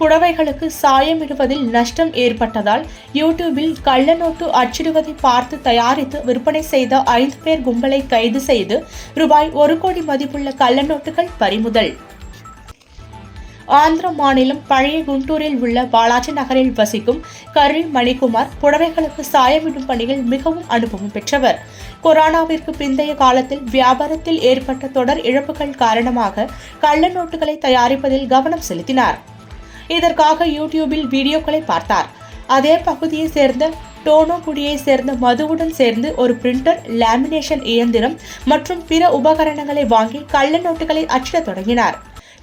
புடவைகளுக்கு சாயமிடுவதில் நஷ்டம் ஏற்பட்டதால் யூடியூபில் கள்ள நோட்டு அச்சிடுவதை பார்த்து தயாரித்து விற்பனை செய்த ஐந்து பேர் கும்பலை கைது செய்து ரூபாய் ஒரு கோடி மதிப்புள்ள கள்ள நோட்டுகள் பறிமுதல். ஆந்திர மாநிலம் பழைய குண்டூரில் உள்ள பாலாஜி நகரில் வசிக்கும் கரி மணிக்குமார் புடவைகளுக்கு சாயமிடும் பணியில் மிகவும் அனுபவம் பெற்றவர். கொரோனாவிற்கு பிந்தைய காலத்தில் வியாபாரத்தில் ஏற்பட்ட தொடர் இழப்புகள் காரணமாக கள்ள நோட்டுகளை தயாரிப்பதில் கவனம் செலுத்தினார். இதற்காக யூடியூபில் வீடியோக்களை பார்த்தார். அதே பகுதியை சேர்ந்த டோனோகுடியை சேர்ந்த மதுவுடன் சேர்ந்து ஒரு பிரிண்டர் லேமினேஷன் இயந்திரம் மற்றும் பிற உபகரணங்களை வாங்கி கள்ள நோட்டுகளை அச்சிடத் தொடங்கினார்.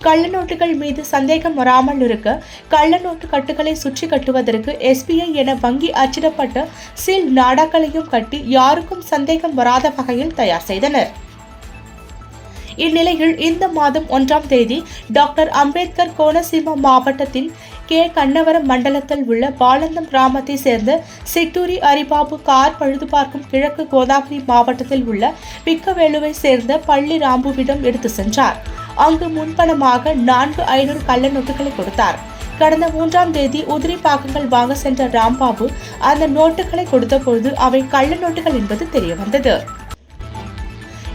கள்ள நோட்டுகள் மீது சந்தேகம் வராமல் இருக்க கள்ள நோட்டு கட்டுகளை சுற்றி கட்டுவதற்கு எஸ்பிஐ என வங்கி அச்சிடப்பட்ட சீல் நாடாக்களையும் கட்டி யாருக்கும் சந்தேகம் வராத வகையில் தயார் செய்தனர். இந்நிலையில் இந்த மாதம் ஒன்றாம் தேதி டாக்டர் அம்பேத்கர் கோனசீமா மாவட்டத்தின் கே. கண்ணவரம் மண்டலத்தில் உள்ள பாலந்தம் கிராமத்தை சேர்ந்த சிட்டூரி அரிபாபு கார் பழுது பார்க்கும் கிழக்கு கோதாவரி மாவட்டத்தில் உள்ள பிக்கவேலுவை சேர்ந்த பள்ளி ராம்புவிடம் எடுத்து சென்றார். அங்கு முன்பணமாக நான்கு ஐநூறு கள்ள நோட்டுகளை கொடுத்தார். கடந்த மூன்றாம் தேதி உதிரி பாகங்கள் வாங்க சென்ற ராம்பாபு அந்த நோட்டுகளை கொடுத்தபோது அவை கள்ள நோட்டுகள் என்பது தெரியவந்தது.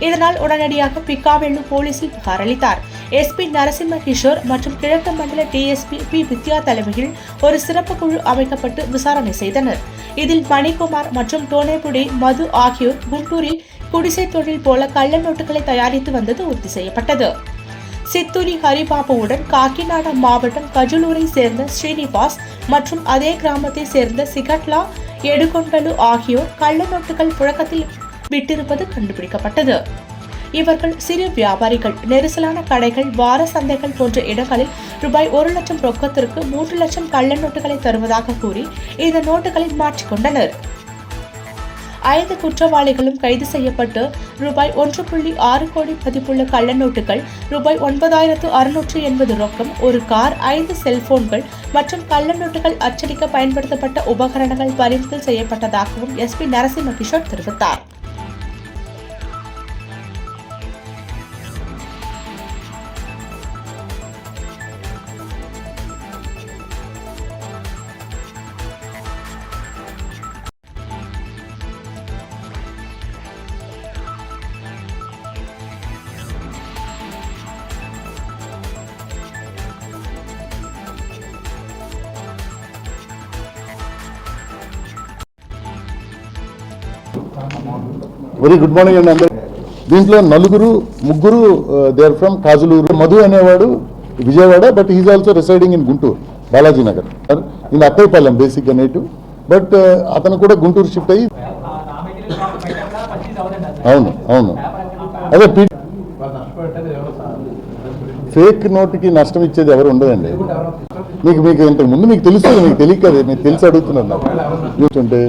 இதனால் உடனடியாக பிக்காவெள்ளு போலீசில் புகார் அளித்தார். எஸ்பி நரசிம்ம கிஷோர் மற்றும் கிழக்கு மண்டல டிஎஸ்பி பி வித்யா தலைமையில் ஒரு சிறப்பு குழு அமைக்கப்பட்டு விசாரணை செய்தனர். இதில் மணிக்குமார் மற்றும் டோனேபுடி மது ஆகியோர் குண்டூரில் குடிசை தொழில் போல கள்ள நோட்டுகளை தயாரித்து வந்தது உறுதி செய்யப்பட்டது. சித்தூரி ஹரிபாபுவுடன் காக்கிநாடா மாவட்டம் கஜுலூரை சேர்ந்த ஸ்ரீனிவாஸ் மற்றும் அதே கிராமத்தை சேர்ந்த சிகட்லா எடுகொண்டலு ஆகியோர் கள்ள நோட்டுகள் புழக்கத்தில் விட்டிருப்பது கண்டுபிடிக்கப்பட்டது. இவர்கள் சிறு வியாபாரிகள் நெரிசலான கடைகள் வார சந்தைகள் போன்ற இடங்களில் ரூபாய் ஒரு லட்சம் ரொக்கத்திற்கு மூன்று லட்சம் கள்ள நோட்டுகளை தருவதாக கூறி இந்த நோட்டுகளை மாற்றிக்கொண்டனர் ஐந்து குற்றவாளிகளும் கைது செய்யப்பட்டு ரூபாய் ஒன்று புள்ளி ஆறு கோடி மதிப்புள்ள கள்ள நோட்டுகள் ரூபாய் ஒன்பதாயிரத்து அறுநூற்று எண்பது ரொக்கம் ஒரு கார் ஐந்து செல்போன்கள் மற்றும் கள்ள நோட்டுகள் அச்சடிக்க பயன்படுத்தப்பட்ட உபகரணங்கள் பறிமுதல் செய்யப்பட்டதாகவும் எஸ்பி நரசிம்ம கிஷோர் தெரிவித்தார். వెరీ గుడ్ మార్నింగ్ అండి అందరూ దీంట్లో నలుగురు ముగ్గురు they are from Kajuluru Madhu అనేవాడు Vijayawada but is also residing in Guntur Balaji Nagar in Akkaipalem బేసిక్గా నేటివ్ బట్ అతను కూడా గుంటూరు షిఫ్ట్ అయ్యి అవును అవును. అదే ఫేక్ నోట్కి నష్టం ఇచ్చేది ఎవరు ఉండదండి. మీకు మీకు ఇంతకు ముందు మీకు తెలుస్తుంది మీకు తెలియక మీకు తెలిసి అడుగుతున్నారు నాకు. చూస్తుంటే